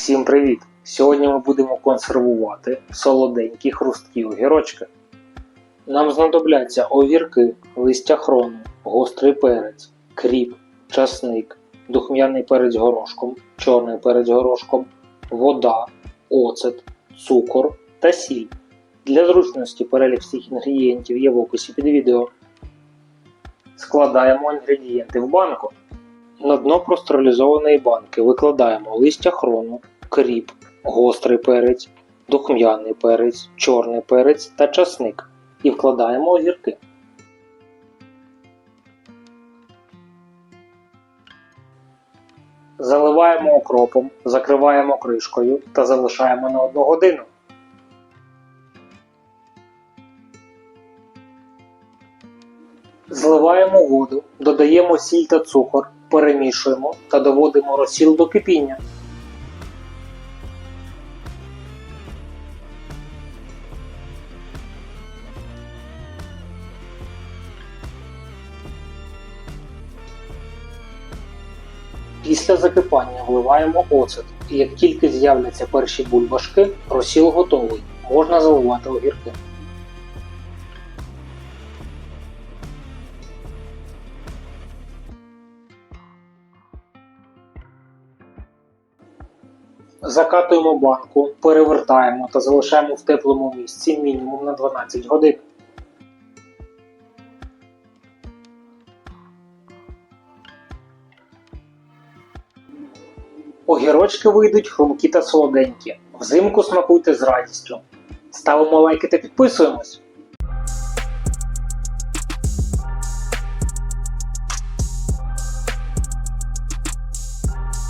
Всім привіт! Сьогодні ми будемо консервувати солоденькі хрусткі огірочки. Нам знадобляться огірки, листя хрону, гострий перець, кріп, часник, духмяний перець горошком, чорний перець горошком, вода, оцет, цукор та сіль. Для зручності перелік всіх інгредієнтів є в описі під відео. Складаємо інгредієнти в банку. На дно простерилізованої банки викладаємо листя хрону, кріп, гострий перець, духм'яний перець, чорний перець та часник і вкладаємо огірки. Заливаємо окропом, закриваємо кришкою та залишаємо на 1 годину. Зливаємо воду, додаємо сіль та цукор, перемішуємо та доводимо розсіл до кипіння. Після закипання вливаємо оцет, і як тільки з'являться перші бульбашки, розсіл готовий. Можна заливати огірки. Закатуємо банку, перевертаємо та залишаємо в теплому місці мінімум на 12 годин. Огірочки вийдуть хрумкі та солоденькі. Взимку смакуйте з радістю. Ставимо лайки та підписуємось.